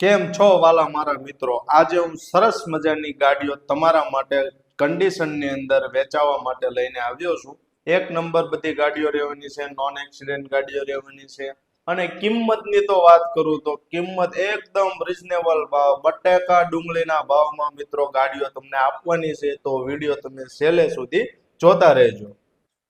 કેમ છો વાલા મારા મિત્રો? આજે હું સરસ મજાની ગાડીઓ તમારા માટે કન્ડિશનની અંદર વેચાવા માટે લઈને આવ્યો છું. એક નંબર બધી ગાડીઓ રહેવાની છે નોન એક્સિડન્ટ ગાડીઓ રહેવાની છે. અને કિંમતની તો વાત કરું તો કિંમત એકદમ રિઝનેબલ ભાવ, બટેકા ડુંગળીના ભાવમાં મિત્રો ગાડીઓ તમને આપવાની છે, તો વીડિયો તમે છેલ્લે સુધી જોતા રહેજો.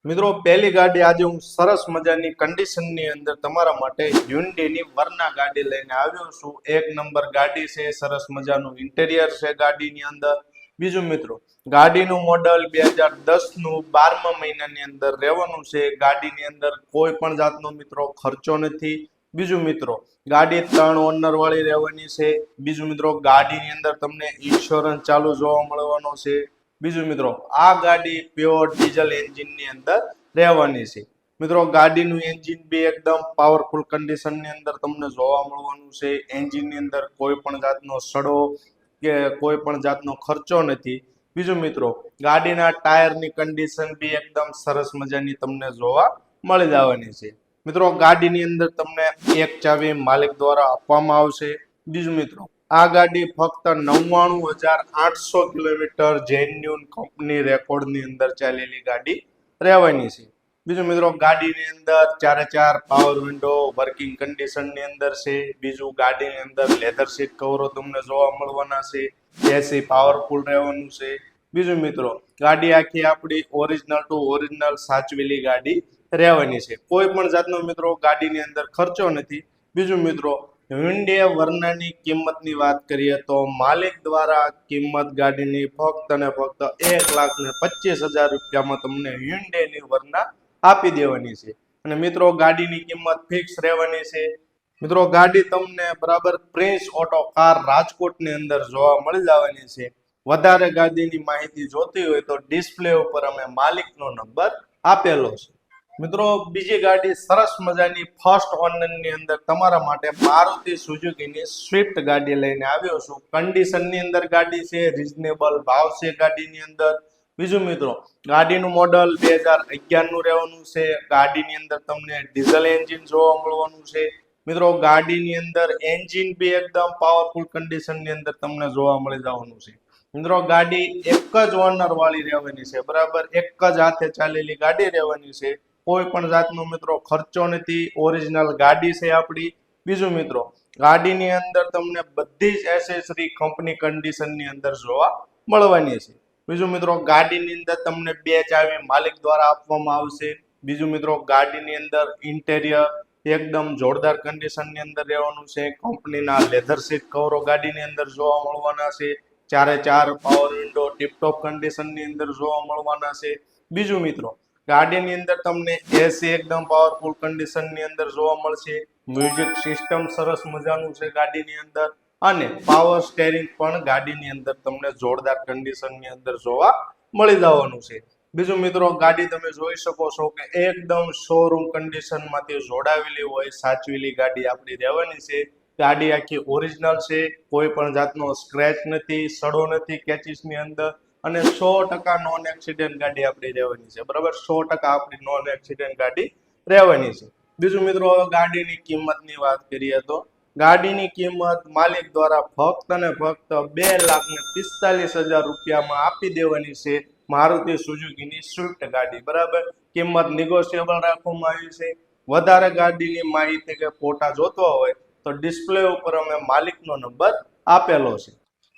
મિત્રો, પહેલી ગાડી આજે હું સરસ મજાની કન્ડિશનની અંદર તમારા માટે હ્યુન્ડીની વરના ગાડી લઈને આવ્યો છું. એક નંબર ગાડી છે, સરસ મજાનું ઇન્ટેરિયર છે ગાડીની અંદર. બીજું મિત્રો, ગાડીનું મોડલ બે હજાર દસનું બારમા મહિનાની અંદર રહેવાનું છે. ગાડીની અંદર કોઈ પણ જાતનો મિત્રો ખર્ચો નથી. બીજું મિત્રો, ગાડી ત્રણ ઓનર વાળી રહેવાની છે. બીજું મિત્રો, ગાડીની અંદર તમને ઇન્સ્યોરન્સ ચાલુ જોવા મળવાનો છે. બીજું મિત્રો, આ ગાડી પ્યોર ડીઝલ એન્જિનની અંદર રહેવાની છે. મિત્રો, ગાડીનું એન્જિન બી એકદમ પાવરફુલ કન્ડિશનની અંદર તમને જોવા મળવાનું છે. એન્જિનની અંદર કોઈ પણ જાતનો સડો કે કોઈ પણ જાતનો ખર્ચો નથી. બીજું મિત્રો, ગાડીના ટાયરની કન્ડિશન બી એકદમ સરસ મજાની તમને જોવા મળી જવાની છે. મિત્રો, ગાડીની અંદર તમને એક ચાવી માલિક દ્વારા આપવામાં આવશે. બીજું મિત્રો આ ગાડી ફક્ત નવ્વાણું હજાર આઠસો કિલોમીટર જેન્યુન કંપની રેકોર્ડની અંદર ચાલેલી ગાડી રહેવાની છે. બીજું મિત્રો, ગાડીની અંદર ચારે ચાર પાવર વિન્ડો વર્કિંગ કન્ડિશનની અંદર છે. બીજું ગાડીની અંદર લેધર સીટ કવરો તમને જોવા મળવાના છે. એસી પાવરફુલ રહેવાનું છે. બીજું મિત્રો, ગાડી આખી આપણી ઓરિજિનલ ટુ ઓરિજિનલ સાચવેલી ગાડી રહેવાની છે. કોઈ પણ જાતનો મિત્રો ગાડીની અંદર ખર્ચો નથી. બીજું મિત્રો હ્યુન્ડે વર્નાની કિંમતની વાત કરીએ તો માલિક દ્વારા કિંમત ગાડીની ફક્ત ને ફક્ત એક લાખ ને પચીસ હજાર રૂપિયામાં તમને હ્યુન્ડેની વરના આપી દેવાની છે. અને મિત્રો, ગાડીની કિંમત ફિક્સ રહેવાની છે. મિત્રો, ગાડી તમને બરાબર પ્રિન્સ ઓટો કાર રાજકોટની અંદર જોવા મળી જવાની છે. વધારે ગાડીની માહિતી જોતી હોય તો ડિસ્પ્લે ઉપર અમે માલિકનો નંબર આપેલો છે. મિત્રો, બીજી ગાડી સરસ મજાની ફર્સ્ટ ઓનરની અંદર તમારા માટે મારુતિ સુઝુકીની સ્વિફ્ટ ગાડી લઈને આવ્યો છું. કન્ડિશનની અંદર ગાડી છે રિઝનેબલ ભાવ છે ગાડીની અંદર. બીજું મિત્રો, ગાડીનું મોડલ બે હજાર અગિયારનું રહેવાનું છે. ગાડીની અંદર તમને ડીઝલ એન્જિન જોવા મળવાનું છે. મિત્રો, ગાડીની અંદર એન્જિન બી એકદમ પાવરફુલ કન્ડિશનની અંદર તમને જોવા મળી જવાનું છે. મિત્રો, ગાડી એક જ ઓનર વાળી રહેવાની છે, બરાબર? એક જ હાથે ચાલેલી ગાડી રહેવાની છે. કોઈ પણ જાતનો મિત્રો ખર્ચો નથી ઓરિજિનલ ગાડી છે આપણી. બીજું મિત્રો, ગાડીની અંદર તમને બધી જ એસેસરી કંપની કન્ડિશનની અંદર જોવા મળવાની છે. બીજું મિત્રો, ગાડીની અંદર તમને બે ચાવી માલિક દ્વારા આપવામાં આવશે. બીજું મિત્રો, ગાડીની અંદર ઇન્ટેરિયર એકદમ જોરદાર કન્ડિશનની અંદર રહેવાનું છે. કંપનીના લેધર સીટ કવરો ગાડીની અંદર જોવા મળવાના છે. ચારે ચાર પાવર વિન્ડો ટીપટોપ કન્ડિશનની અંદર જોવા મળવાના છે. બીજું મિત્રો ગાડીની અંદર તમને એસી એકદમ પાવરફુલ કન્ડિશનની અંદર જોવા મળશે. મ્યુઝિક સિસ્ટમ સરસ મજાનું છે ગાડીની અંદર. અને પાવર સ્ટેરિંગ પણ ગાડીની અંદર તમને જોરદાર કન્ડિશનની અંદર જોવા મળી જવાનું છે. બીજું મિત્રો, ગાડી તમે જોઈ શકો છો કે એકદમ શોરૂમ કન્ડિશનમાંથી જોડાવેલી હોય, સાચવેલી ગાડી આપણી રહેવાની છે. ગાડી આખી ઓરિજિનલ છે, કોઈ પણ જાતનો સ્ક્રેચ નથી, સડો નથી કેચીસની અંદર. અને સો ટકા નોન એક્સિડન્ટ ગાડી આપણી રહેવાની છે. બરાબર? સો ટકા આપણી નોન એક્સિડન્ટ ગાડી રહેવાની છે. બીજું મિત્રો, ગાડીની કિંમતની વાત કરીએ તો ગાડીની કિંમત માલિક દ્વારા ફક્ત ને ફક્ત બે લાખ ને પિસ્તાલીસ હજાર રૂપિયામાં આપી દેવાની છે મારુતિ સુઝુકીની સ્વિફ્ટ ગાડી. બરાબર? કિંમત નિગોશિયેબલ રાખવામાં આવી છે. વધારે ગાડીની માહિતી કે ફોટા જોતો હોય તો ડિસ્પ્લે ઉપર અમે માલિકનો નંબર આપેલો છે.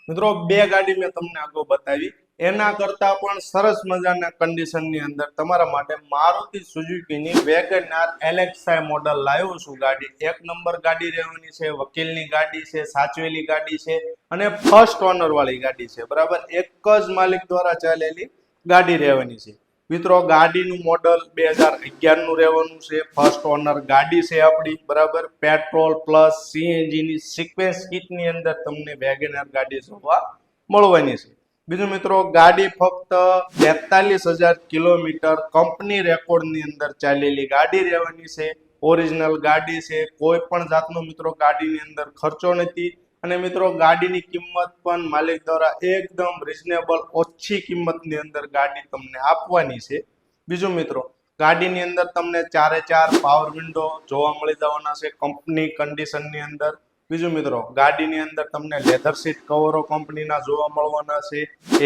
મિત્રો, બે ગાડી મેં તમને આગળ બતાવી. એના કરતા પણ સરસ મજાના કન્ડિશનની અંદર તમારા માટે મારુતિ સુઝુકીની વેગનાર એલેક્સા મોડલ લાવ્યો છું. ગાડી એક નંબર ગાડી રહેવાની છે, વકીલની ગાડી છે, સાચવેલી ગાડી છે અને ફર્સ્ટ ઓનર વાળી ગાડી છે. બરાબર? એક જ માલિક દ્વારા ચાલેલી ગાડી રહેવાની છે. મિત્રો, ગાડીનું મોડલ બે હજાર અગિયારનું રહેવાનું છે. ફર્સ્ટ ઓનર ગાડી છે આપણી. બરાબર? પેટ્રોલ પ્લસ સીએનજીની સિક્વેન્સ કિટની અંદર તમને વેગેનાર ગાડી જોવા મળવાની છે. બીજું મિત્રો, ગાડી ફક્ત બેતાલીસ હજાર કિલોમીટર કંપની રેકોર્ડની અંદર ચાલેલી ગાડી રહેવાની છે. ઓરિજિનલ ગાડી છે. કોઈ પણ જાતનો મિત્રો ગાડીની અંદર ખર્ચો નથી. અને મિત્રો, ગાડીની કિંમત પણ માલિક દ્વારા એકદમ રિઝનેબલ ઓછી કિંમતની અંદર ગાડી તમને આપવાની છે. બીજું મિત્રો, ગાડીની અંદર તમને ચારે ચાર પાવર વિન્ડો જોવા મળી જવાના છે કંપની કન્ડિશનની અંદર. બીજું મિત્રો, ગાડીની અંદર તમને લેધર સીટ કવરો કંપનીના જોવા મળવાના છે.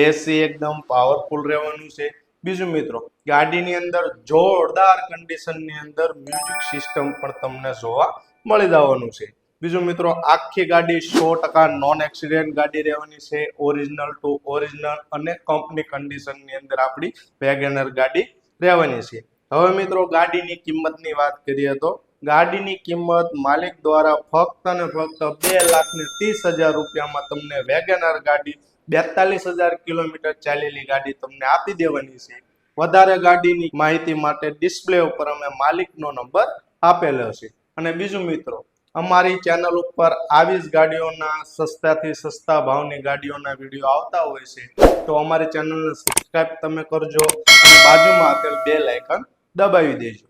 એસી એકદમ પાવરફુલ રહેવાનું છે. બીજું મિત્રો, ગાડીની અંદર જોરદાર કન્ડિશનની અંદર મ્યુઝિક સિસ્ટમ પણ તમને જોવા મળી જવાનું છે. બીજું મિત્રો, આખી ગાડી સો ટકા નોન એક્સિડેન્ટ ગાડી રહેવાની છે. ઓરિજિનલ ટુ ઓરિજિનલ અને કંપની કન્ડિશનની અંદર આપણી વેગેનર ગાડી રહેવાની છે. હવે મિત્રો, ગાડીની કિંમતની વાત કરીએ તો ગાડીની કિંમત માલિક દ્વારા ફક્ત અને ફક્ત બે લાખ ને ત્રીસ હજાર રૂપિયામાં તમને વેગેનાર ગાડી, બેતાલીસ હજાર કિલોમીટર ચાલેલી ગાડી તમને આપી દેવાની છે. વધારે ગાડીની માહિતી માટે ડિસ્પ્લે ઉપર અમે માલિકનો નંબર આપેલો છે. અને બીજું મિત્રો, અમારી ચેનલ ઉપર આવી જ ગાડીઓના સસ્તાથી સસ્તા ભાવની ગાડીઓના વીડિયો આવતા હોય છે, તો અમારી ચેનલને સબસ્ક્રાઈબ તમે કરજો અને બાજુમાં આપેલ બે લાયકન દબાવી દેજો.